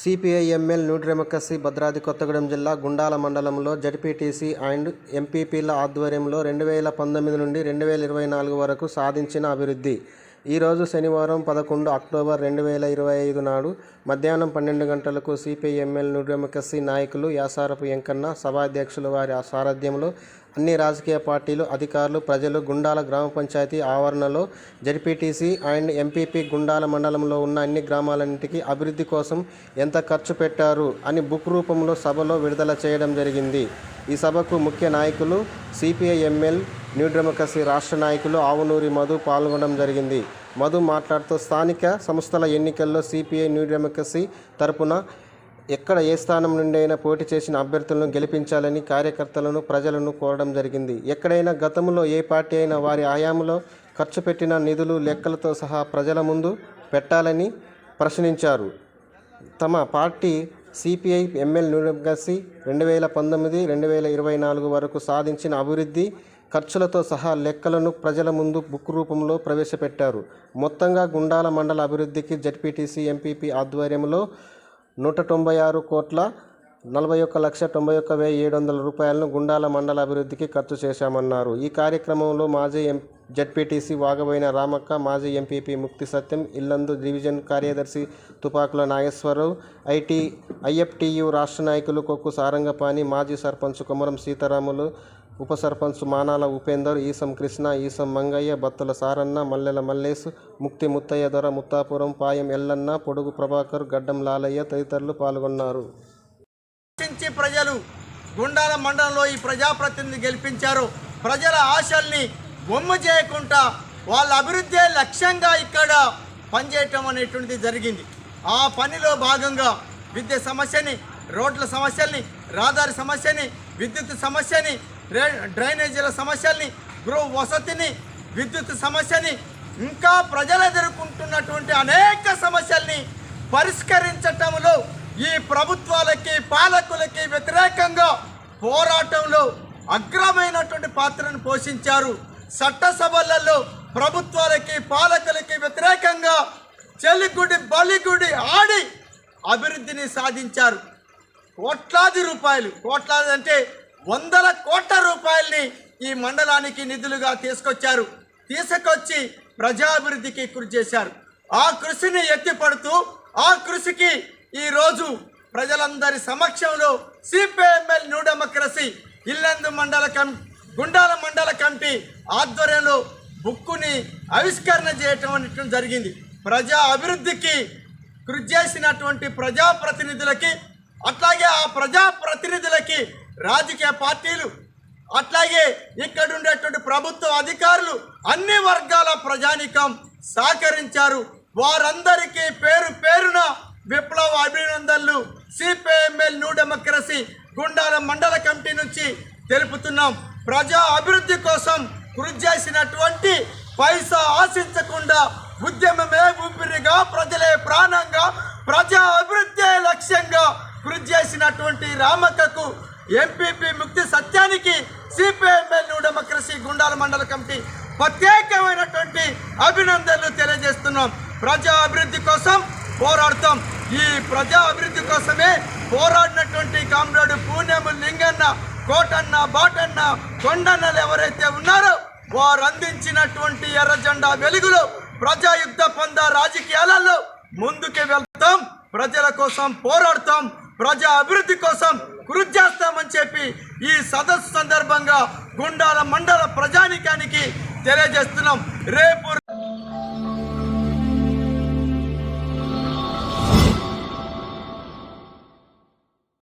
CPIML new Bhadradri Kothagudem జిల్లా గుండాల మండలంలో ZPTC and ఎంపీపీల ఆధ్వర్యంలో రెండు వేల పంతొమ్మిది నుండి రెండు వేల ఇరవై నాలుగు వరకు సాధించిన అభివృద్ధి. ఈరోజు శనివారం పదకొండు అక్టోబర్ రెండు వేల ఇరవై ఐదు నాడు మధ్యాహ్నం పన్నెండు గంటలకు సిపిఐఎంఎల్ న్యూ నాయకులు యాసారపు వెంకన్న సభాధ్యక్షులు వారి సారథ్యంలో అన్ని రాజకీయ పార్టీలు అధికారులు ప్రజలు గుండాల గ్రామ పంచాయతీ ఆవరణలో జడ్పీటీసీ అండ్ ఎంపీపీ గుండాల మండలంలో ఉన్న అన్ని గ్రామాలన్నింటికి అభివృద్ధి కోసం ఎంత ఖర్చు పెట్టారు అని బుక్ రూపంలో సభలో విడుదల చేయడం జరిగింది. ఈ సభకు ముఖ్య నాయకులు సిపిఐఎంఎల్ న్యూ డెమోక్రసీ రాష్ట్ర నాయకులు ఆవునూరి మధు పాల్గొనడం జరిగింది. మధు మాట్లాడుతూ స్థానిక సంస్థల ఎన్నికల్లో సిపిఐ న్యూ డెమోక్రసీ తరపున ఎక్కడ ఏ స్థానం నుండి అయినా పోటీ చేసిన అభ్యర్థులను గెలిపించాలని కార్యకర్తలను ప్రజలను కోరడం జరిగింది. ఎక్కడైనా గతంలో ఏ పార్టీ అయినా వారి ఆయాములో ఖర్చు పెట్టిన నిధులు లెక్కలతో సహా ప్రజల ముందు పెట్టాలని ప్రశ్నించారు. తమ పార్టీ సిపిఐ ఎంఎల్ న్యూడెమోక్రసీ రెండు వేల పంతొమ్మిది రెండు వేల ఇరవై నాలుగు వరకు సాధించిన అభివృద్ధి ఖర్చులతో సహా లెక్కలను ప్రజల ముందు బుక్ రూపంలో ప్రవేశపెట్టారు. మొత్తంగా గుండాల మండల అభివృద్ధికి జడ్పీటీసీ ఎంపీపీ ఆధ్వర్యంలో నూట తొంభై ఆరు కోట్ల నలభై ఒక్క లక్ష తొంభై ఒక్క వెయ్యి ఏడు వందల రూపాయలను గుండాల మండల అభివృద్ధికి ఖర్చు చేశామన్నారు. ఈ కార్యక్రమంలో మాజీ ఎం జడ్పీటీసీ వాగబోయిన రామక్క మాజీ ఎంపీపీ ముక్తి సత్యం ఇల్లందు డివిజన్ కార్యదర్శి తుపాకుల నాగేశ్వరరావు ఐటీ ఐఎఫ్టీయు రాష్ట్ర నాయకులు కొక్కు సారంగపాణి మాజీ సర్పంచ్ కుమరం సీతారాములు ఉప సర్పంచ్ మానాల ఉపేందర్ ఈసం కృష్ణ ఈసం మంగయ్య బత్తుల సారన్న మల్లెల మల్లేశ్ ముక్తి ముత్తయ్య దొర ముత్తాపురం పాయం ఎల్లన్న పొడుగు ప్రభాకర్ గడ్డం లాలయ్య తదితరులు పాల్గొన్నారు. ప్రజలు గుండాల మండలంలో ఈ ప్రజాప్రతినిధి గెలిపించారు. ప్రజల ఆశల్ని బొమ్మ చేయకుండా వాళ్ళ అభివృద్ధి లక్ష్యంగా ఇక్కడ పనిచేయటం అనేటువంటిది జరిగింది. ఆ పనిలో భాగంగా విద్య సమస్యని రోడ్ల సమస్యల్ని రహదారి సమస్యని విద్యుత్ సమస్యని డ్రైనేజీల సమస్యల్ని గృహ వసతిని విద్యుత్ సమస్యని ఇంకా ప్రజలు ఎదుర్కొంటున్నటువంటి అనేక సమస్యల్ని పరిష్కరించటంలో ఈ ప్రభుత్వాలకి పాలకులకి వ్యతిరేకంగా పోరాటంలో అగ్రమైనటువంటి పాత్రను పోషించారు. చట్టసభలలో ప్రభుత్వాలకి పాలకులకి వ్యతిరేకంగా చెలిగుడి బలిగుడి ఆడి అభివృద్ధిని సాధించారు. కోట్లాది రూపాయలు. కోట్లాది అంటే వందల కోట్ల రూపాయల్ని ఈ మండలానికి నిధులుగా తీసుకొచ్చారు. తీసుకొచ్చి ప్రజాభివృద్ధికి కృషి చేశారు. ఆ కృషిని ఎత్తిపడుతూ ఆ కృషికి ఈరోజు ప్రజలందరి సమక్షంలో సిపిఎంఎల్ న్యూ డెమోక్రసీ ఇల్లందు మండల కం గుండాల మండల కమిటీ ఆధ్వర్యంలో బుక్కుని ఆవిష్కరణ చేయటం అనేటువంటి జరిగింది. ప్రజా అభివృద్ధికి కృషి చేసినటువంటి ప్రజాప్రతినిధులకి అట్లాగే ఆ ప్రజాప్రతినిధులకి రాజకీయ పార్టీలు అట్లాగే ఇక్కడ ఉండేటువంటి ప్రభుత్వ అధికారులు అన్ని వర్గాల ప్రజానికం సహకరించారు. వారందరికీ పేరు పేరున విప్లవ అభినందనలు సిపిఎంఎల్ న్యూ డెమోక్రసీ గుండాల మండల కమిటీ నుంచి తెలుపుతున్నాం. ప్రజా అభివృద్ధి కోసం కృషి చేసినటువంటి పైసా ఆశించకుండా ఉద్యమమే ఊపిరిగా ప్రజలే ప్రాణంగా ప్రజా అభివృద్ధి లక్ష్యంగా కృషి చేసినటువంటి రామక్కకు ఎంపీపీ ముక్తి సత్యానికి సిపిఎంఎల్ న్యూ డెమోక్రసీ గుండాల మండల కమిటీ ప్రత్యేకమైనటువంటి అభినందనలు తెలియజేస్తున్నాం. ప్రజా అభివృద్ధి కోసం పోరాడతాం. ఈ ప్రజా అభివృద్ధి కోసమే పోరాడినటువంటి కామ్రేడ్ పూణెము లింగన్న కోటన్న బాటన్న కొండన్నలు ఎవరైతే ఉన్నారో వారు అందించినటువంటి ఎర్రజెండా వెలుగులో ప్రజాయుద్ధ పొంద రాజకీయాలలో ముందుకు వెళ్తాం. ప్రజల కోసం పోరాడతాం. ప్రజా అభివృద్ధి కోసం కృషి చేస్తామని చెప్పి ఈ సదస్సు సందర్భంగా గుండాల మండల ప్రజానికానికి తెలియజేస్తున్నాం. రేపు